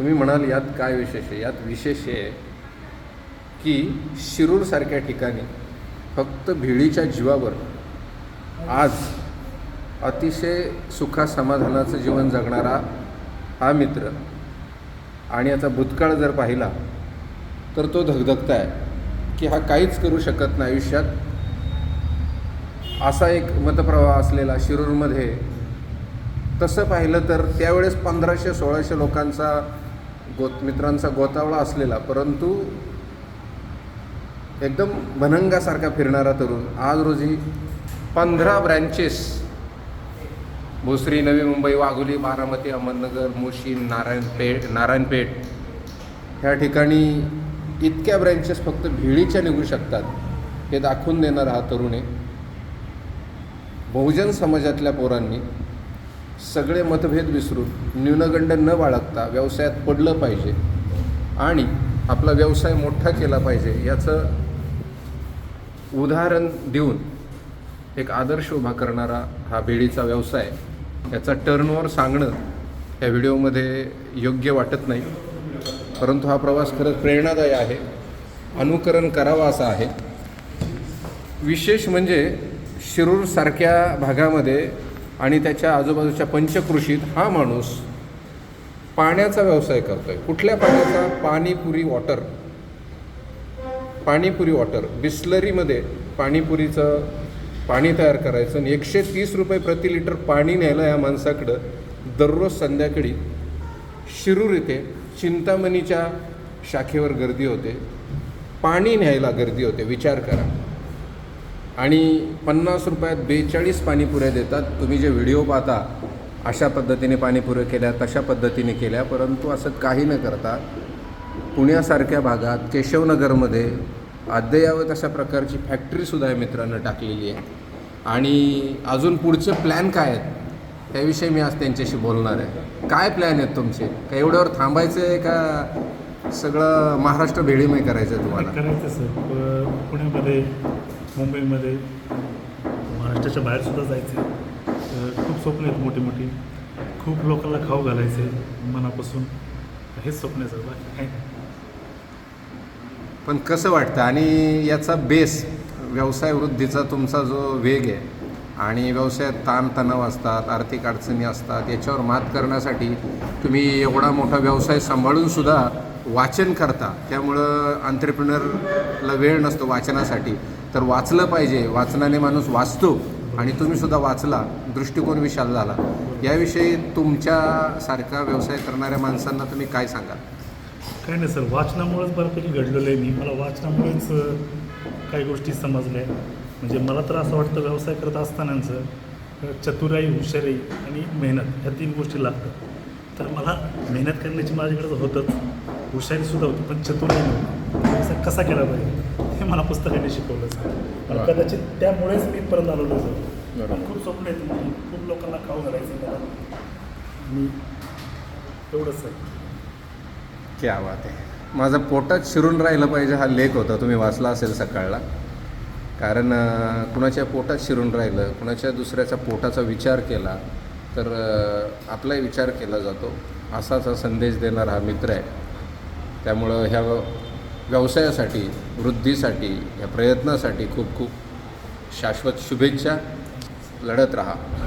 तुम्ही म्हणाल यात काय विशेष आहे? यात विशेष आहे की शिरूरसारख्या ठिकाणी फक्त भिडीच्या जीवावर आज अतिशय सुखासमाधानाचं जीवन जगणारा हा मित्र आणि याचा भूतकाळ जर पाहिला तर तो धगधगता आहे की हा काहीच करू शकत नाही आयुष्यात. असा एक मतप्रवाह असलेला शिरूरमध्ये तसं पाहिलं तर त्यावेळेस पंधराशे सोळाशे लोकांचा गोत मित्रांचा गोतावळा असलेला परंतु एकदम भनंगासारखा फिरणारा तरुण आज रोजी पंधरा ब्रँचेस भोसरी नवी मुंबई वाघोली बारामती अहमदनगर मुशीन नारायणपेठ नारायणपेठ. ह्या ठिकाणी इतक्या ब्रँचेस फक्त भिडीच्या निघू शकतात हे दाखवून देणारा हा तरुण आहे. बहुजन समाजातल्या पोरांनी सगळे मतभेद विसरून न्यूनगंड न बाळगता व्यवसायात पडलं पाहिजे आणि आपला व्यवसाय मोठा केला पाहिजे याचं उदाहरण देऊन एक आदर्श उभा करणारा हा बेडीचा व्यवसाय याचा टर्नओव्हर सांगणं या व्हिडिओमध्ये योग्य वाटत नाही. परंतु हा प्रवास खरंच प्रेरणादायी आहे. अनुकरण करावा असा आहे. विशेष म्हणजे शिरूरसारख्या भागामध्ये आणि त्याच्या आजूबाजूच्या पंचकृषीत हा माणूस पाण्याचा व्यवसाय करतोय. कुठल्या पाण्याचा? पाणीपुरी वॉटर पाणीपुरी वॉटर बिस्लरीमध्ये पाणीपुरीचं पाणी तयार करायचं आणि एकशे तीस रुपये प्रति लिटर पाणी न्यायला या माणसाकडं दररोज संध्याकाळी शिरूर येथे चिंतामणीच्या शाखेवर गर्दी होते. पाणी न्यायला गर्दी होते. विचार करा. आणि पन्नास रुपयात बेचाळीस पाणीपुऱ्या देतात. तुम्ही जे व्हिडिओ पाहता अशा पद्धतीने पाणीपुऱ्या केल्या तशा पद्धतीने केल्या परंतु असं काही न करता पुण्यासारख्या भागात केशवनगरमध्ये अद्ययावत अशा प्रकारची फॅक्टरीसुद्धा या मित्रांनं टाकलेली आहे. आणि अजून पुढचे प्लॅन काय आहेत त्याविषयी मी आज त्यांच्याशी बोलणार आहे. काय प्लॅन आहेत तुमचे? का एवढ्यावर थांबायचं आहे का सगळं महाराष्ट्र भेडीमय करायचं आहे तुम्हाला. करायचं सर. पुण्यामध्ये मुंबईमध्ये महाराष्ट्राच्या बाहेरसुद्धा जायचं आहे. खूप स्वप्न आहेत मोठी मोठी खूप लोकांना खाऊ घालायचे मनापासून. हेच स्वप्न आहे सर. बाकी काही पण कसं वाटतं? आणि याचा बेस व्यवसाय वृद्धीचा तुमचा जो वेग आहे आणि व्यवसायात ताणतणाव असतात आर्थिक अडचणी असतात याच्यावर मात करण्यासाठी तुम्ही एवढा मोठा व्यवसाय सांभाळून सुद्धा वाचन करता त्यामुळं अंत्रेप्रिनरला वेळ नसतो वाचनासाठी. तर वाचलं पाहिजे वाचनाने माणूस वाचतो आणि तुम्ही सुद्धा वाचला दृष्टिकोन विशाल झाला. याविषयी तुमच्यासारखा व्यवसाय करणाऱ्या माणसांना तुम्ही काय सांगाल? काय नाही सर वाचनामुळेच बऱ्यापैकी घडलेलं आहे मी. मला वाचनामुळेच काही गोष्टी समजल्या. म्हणजे मला तर असं वाटतं व्यवसाय करत असतानाच चतुराई हुशारी आणि मेहनत ह्या तीन गोष्टी लागतात. तर मला मेहनत करण्याची माझ्याकडे होतंच. हुशारीसुद्धा होती पण चतुराई नव्हती. व्यवसाय कसा केला पाहिजे? हे मला पुस्तकाने शिकवलं. कदाचित त्यामुळेच मी परत आलेलो सर. बरोबर. खूप स्वप्न माझी. खूप लोकांना खाऊ घालायचं मला. आणि एवढंच सर. क्या बात आहे. माझं पोटात शिरून राहिलं पाहिजे हा लेख होता. तुम्ही वाचला असेल सकाळला. कारण कुणाच्या पोटात शिरून राहिलं कुणाच्या दुसऱ्याच्या पोटाचा विचार केला तर आपलाही विचार केला जातो. असाच हा संदेश देणारा हा मित्र आहे. त्यामुळं ह्या व्यवसायासाठी वृद्धीसाठी या प्रयत्नासाठी खूप खूप शाश्वत शुभेच्छा. लढत राहा.